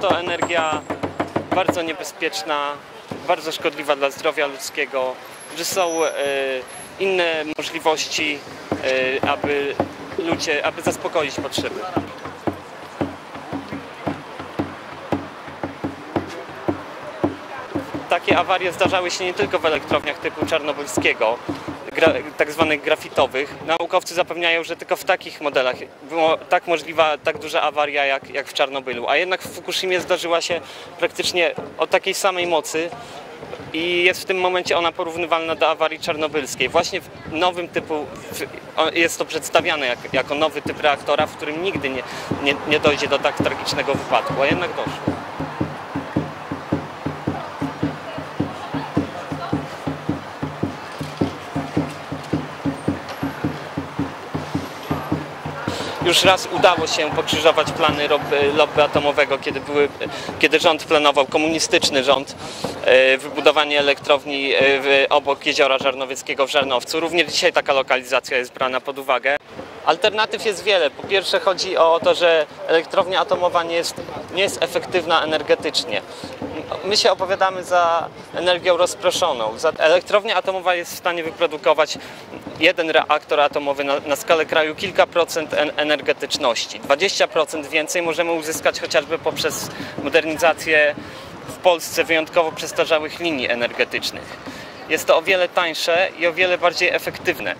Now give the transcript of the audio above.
to energia bardzo niebezpieczna, bardzo szkodliwa dla zdrowia ludzkiego, że są e, inne możliwości, e, aby ludzie, aby zaspokoić potrzeby. Takie awarie zdarzały się nie tylko w elektrowniach typu czarnobylskiego, gra, tak zwanych grafitowych. Naukowcy zapewniają, że tylko w takich modelach była tak możliwa, tak duża awaria jak, jak w Czarnobylu. A jednak w Fukushimie zdarzyła się praktycznie o takiej samej mocy i jest w tym momencie ona porównywalna do awarii czarnobylskiej. Właśnie w nowym typu, jest to przedstawiane jak, jako nowy typ reaktora, w którym nigdy nie, nie, nie dojdzie do tak tragicznego wypadku, a jednak doszło. Już raz udało się pokrzyżować plany lobby, atomowego, kiedy, były, kiedy rząd planował, komunistyczny rząd, e, wybudowanie elektrowni e, obok jeziora Żarnowieckiego w Żarnowcu. Również dzisiaj taka lokalizacja jest brana pod uwagę. Alternatyw jest wiele. Po pierwsze chodzi o to, że elektrownia atomowa nie jest, nie jest efektywna energetycznie. My się opowiadamy za energią rozproszoną. Elektrownia atomowa jest w stanie wyprodukować jeden reaktor atomowy na, na skalę kraju kilka procent en- energetyczności. 20% więcej możemy uzyskać chociażby poprzez modernizację w Polsce wyjątkowo przestarzałych linii energetycznych. Jest to o wiele tańsze i o wiele bardziej efektywne.